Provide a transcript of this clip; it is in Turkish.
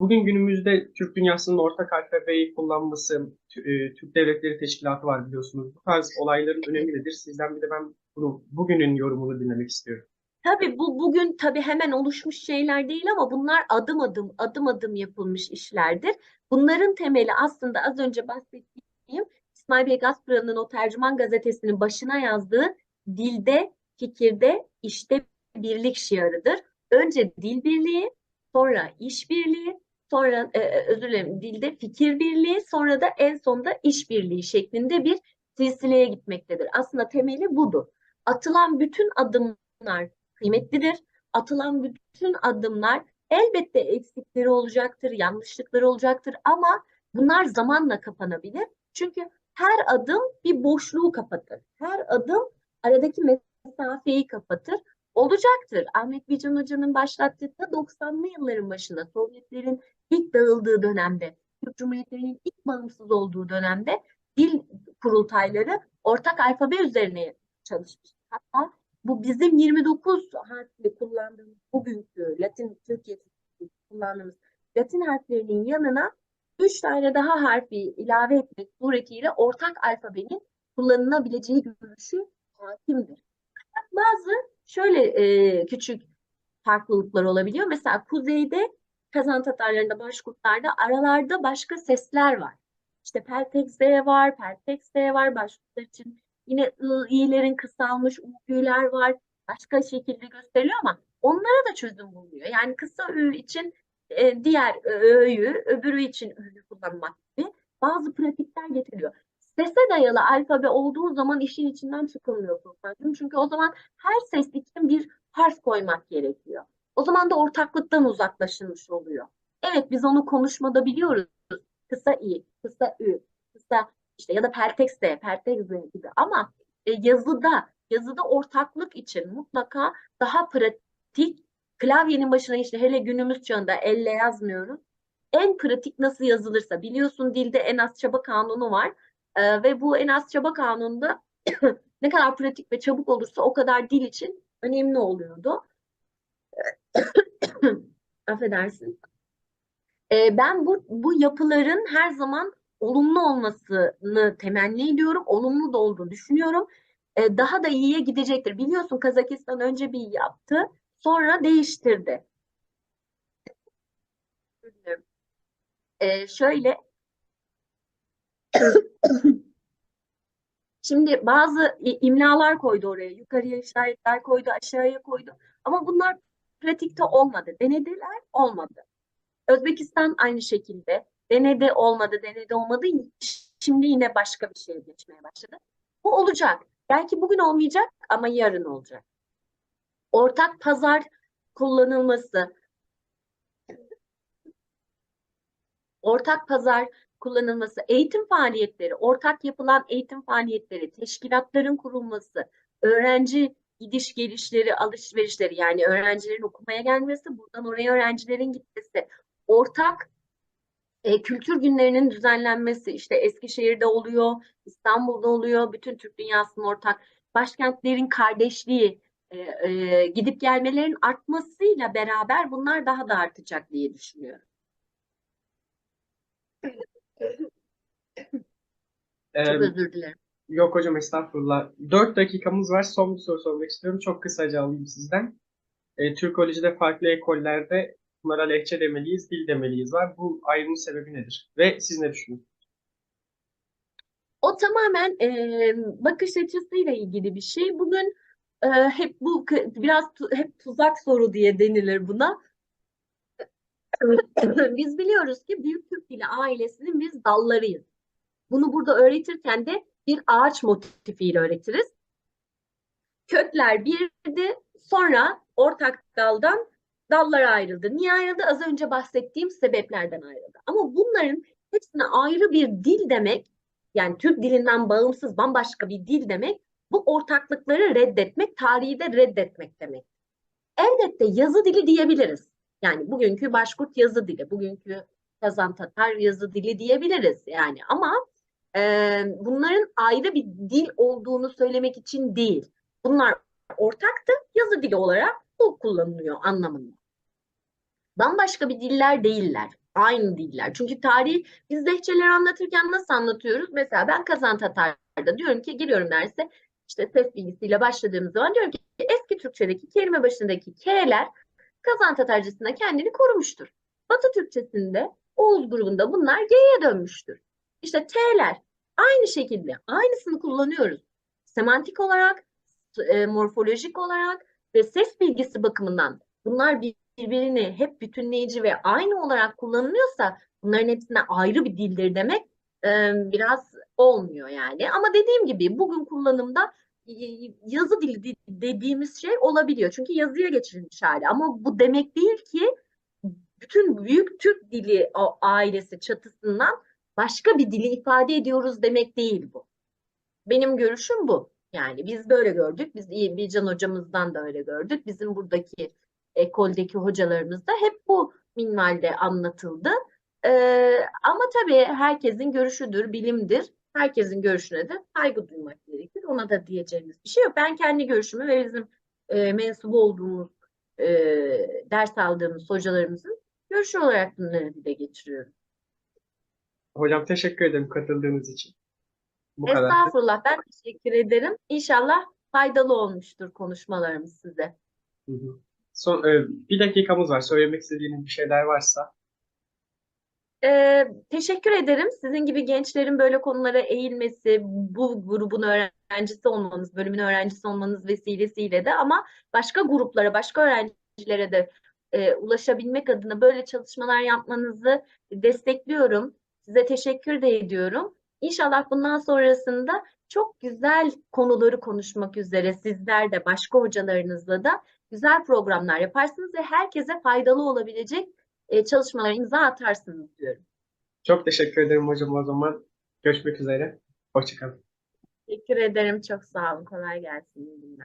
Bugün günümüzde Türk dünyasının ortak alfabeyi kullanması, e, Türk Devletleri Teşkilatı var biliyorsunuz. Bu tarz olayların önemi nedir? Sizden bir de ben bunu bugünün yorumunu dinlemek istiyorum. Tabii bu bugün tabii hemen oluşmuş şeyler değil ama bunlar adım adım adım adım yapılmış işlerdir. Bunların temeli aslında az önce bahsettiğim İsmail Bey Gaspran'ın o Tercüman Gazetesi'nin başına yazdığı dilde, fikirde, işte birlik şiarıdır. Önce dil birliği, sonra iş birliği, sonra e, e, özür dilerim dilde fikir birliği, sonra da en sonunda iş birliği şeklinde bir silsileye gitmektedir. Aslında temeli budur. Atılan bütün adımlar kıymetlidir. Atılan bütün adımlar elbette eksikleri olacaktır, yanlışlıkları olacaktır ama bunlar zamanla kapanabilir. Çünkü her adım bir boşluğu kapatır. Her adım aradaki mesafeyi kapatır. Olacaktır. Ahmet Bican Hoca'nın başlattığı 90'lı yılların başında Sovyetlerin ilk dağıldığı dönemde, Türk Cumhuriyetlerinin ilk bağımsız olduğu dönemde dil kurultayları ortak alfabe üzerine çalışmış. Hatta bu bizim 29 harfli kullandığımız bugünkü Latin Türkiye kullandığımız Latin harflerinin yanına 3 tane daha harfi ilave etmek suretiyle ortak alfabenin kullanılabileceği görüşü hakimdir. Bazı şöyle e, küçük farklılıklar olabiliyor. Mesela kuzeyde Kazan Tatarlarında, Başkurtlarda aralarda başka sesler var. İşte Peltek Z var, Peltek S var. Başkurtlar için yine i'lerin kısalmış u'lar var. Başka şekilde gösteriliyor ama onlara da çözüm bulunuyor. Yani kısa ü için e, diğer ö'yü, öbürü için ü'yü kullanmak gibi bazı pratikler getiriliyor. Sese dayalı alfabe olduğu zaman işin içinden çıkılmıyor Furkan'cığım. Çünkü o zaman her ses için bir harf koymak gerekiyor. O zaman da ortaklıktan uzaklaşılmış oluyor. Evet biz onu konuşmada biliyoruz. Kısa i, kısa ü, kısa işte ya da perteks de, perteks de gibi ama e, yazıda, yazıda ortaklık için mutlaka daha pratik klavyenin başına işte hele günümüz çağında elle yazmıyoruz. En pratik nasıl yazılırsa biliyorsun dilde en az çaba kanunu var. Ee, ve bu en az çaba kanununda ne kadar pratik ve çabuk olursa o kadar dil için önemli oluyordu. Affedersin. Ee, ben bu, bu yapıların her zaman olumlu olmasını temenni ediyorum. Olumlu da olduğunu düşünüyorum. Ee, daha da iyiye gidecektir. Biliyorsun Kazakistan önce bir yaptı. Sonra değiştirdi. Ee, şöyle Şimdi bazı imlalar koydu oraya. Yukarıya işaretler koydu, aşağıya koydu. Ama bunlar pratikte olmadı. Denediler, olmadı. Özbekistan aynı şekilde. Denedi, olmadı, denedi, olmadı. Şimdi yine başka bir şeye geçmeye başladı. Bu olacak. Belki bugün olmayacak ama yarın olacak. Ortak pazar kullanılması, ortak pazar kullanılması, eğitim faaliyetleri, ortak yapılan eğitim faaliyetleri, teşkilatların kurulması, öğrenci gidiş gelişleri, alışverişleri yani öğrencilerin okumaya gelmesi, buradan oraya öğrencilerin gitmesi, ortak e, kültür günlerinin düzenlenmesi, işte Eskişehir'de oluyor, İstanbul'da oluyor, bütün Türk dünyasının ortak, başkentlerin kardeşliği, e, e, gidip gelmelerin artmasıyla beraber bunlar daha da artacak diye düşünüyorum. Ee, Çok özür dilerim. yok hocam estağfurullah. 4 dakikamız var. Son bir soru sormak istiyorum. Çok kısaca alayım sizden. Ee, Türkolojide farklı ekollerde bunlara lehçe demeliyiz, dil demeliyiz var. Bu ayrımın sebebi nedir? Ve siz ne düşünüyorsunuz? O tamamen e, bakış açısıyla ilgili bir şey. Bugün e, hep bu biraz tu- hep tuzak soru diye denilir buna. Biz biliyoruz ki Büyük Türk Dili ailesinin biz dallarıyız. Bunu burada öğretirken de bir ağaç motifiyle öğretiriz. Kökler birdi, sonra ortak daldan dallara ayrıldı. Niye ayrıldı? Az önce bahsettiğim sebeplerden ayrıldı. Ama bunların hepsine ayrı bir dil demek, yani Türk dilinden bağımsız bambaşka bir dil demek, bu ortaklıkları reddetmek, tarihi de reddetmek demek. Elbette yazı dili diyebiliriz. Yani bugünkü Başkurt yazı dili, bugünkü Kazan Tatar yazı dili diyebiliriz yani ama e, bunların ayrı bir dil olduğunu söylemek için değil. Bunlar ortaktı, yazı dili olarak bu kullanılıyor anlamında. Bambaşka bir diller değiller Aynı diller. Çünkü tarihi biz lehçeleri anlatırken nasıl anlatıyoruz? Mesela ben Kazan Tatar'da diyorum ki giriyorum derse işte ses bilgisiyle başladığımız zaman diyorum ki eski Türkçedeki kelime başındaki K'ler Kazan Tatarcasında kendini korumuştur. Batı Türkçesinde Oğuz grubunda bunlar G'ye dönmüştür. İşte T'ler aynı şekilde aynısını kullanıyoruz. Semantik olarak, e, morfolojik olarak ve ses bilgisi bakımından bunlar birbirini hep bütünleyici ve aynı olarak kullanılıyorsa bunların hepsine ayrı bir dildir demek e, biraz olmuyor yani. Ama dediğim gibi bugün kullanımda yazı dili de- dediğimiz şey olabiliyor. Çünkü yazıya geçirilmiş hali. Ama bu demek değil ki bütün büyük Türk dili a- ailesi çatısından başka bir dili ifade ediyoruz demek değil bu. Benim görüşüm bu. Yani biz böyle gördük. Biz Bilcan hocamızdan da öyle gördük. Bizim buradaki ekoldeki hocalarımız da hep bu minvalde anlatıldı. Ee, ama tabii herkesin görüşüdür, bilimdir. Herkesin görüşüne de saygı duymak gerekir. Ona da diyeceğimiz bir şey yok. Ben kendi görüşümü ve bizim e, mensup olduğumuz, e, ders aldığımız hocalarımızın görüşü olarak bunları dile getiriyorum. Hocam teşekkür ederim katıldığınız için. Bu kadar. Estağfurullah, ben teşekkür ederim. İnşallah faydalı olmuştur konuşmalarımız size. Hı hı. Son, e, bir dakikamız var. Söylemek istediğiniz bir şeyler varsa. Ee, teşekkür ederim. Sizin gibi gençlerin böyle konulara eğilmesi, bu grubun öğrencisi olmanız, bölümün öğrencisi olmanız vesilesiyle de ama başka gruplara, başka öğrencilere de e, ulaşabilmek adına böyle çalışmalar yapmanızı destekliyorum. Size teşekkür de ediyorum. İnşallah bundan sonrasında çok güzel konuları konuşmak üzere sizler de başka hocalarınızla da güzel programlar yaparsınız ve herkese faydalı olabilecek e, çalışmalara imza atarsınız diyorum. Çok teşekkür ederim hocam o zaman. Görüşmek üzere. Hoşçakalın. Teşekkür ederim. Çok sağ olun. Kolay gelsin. İyi günler.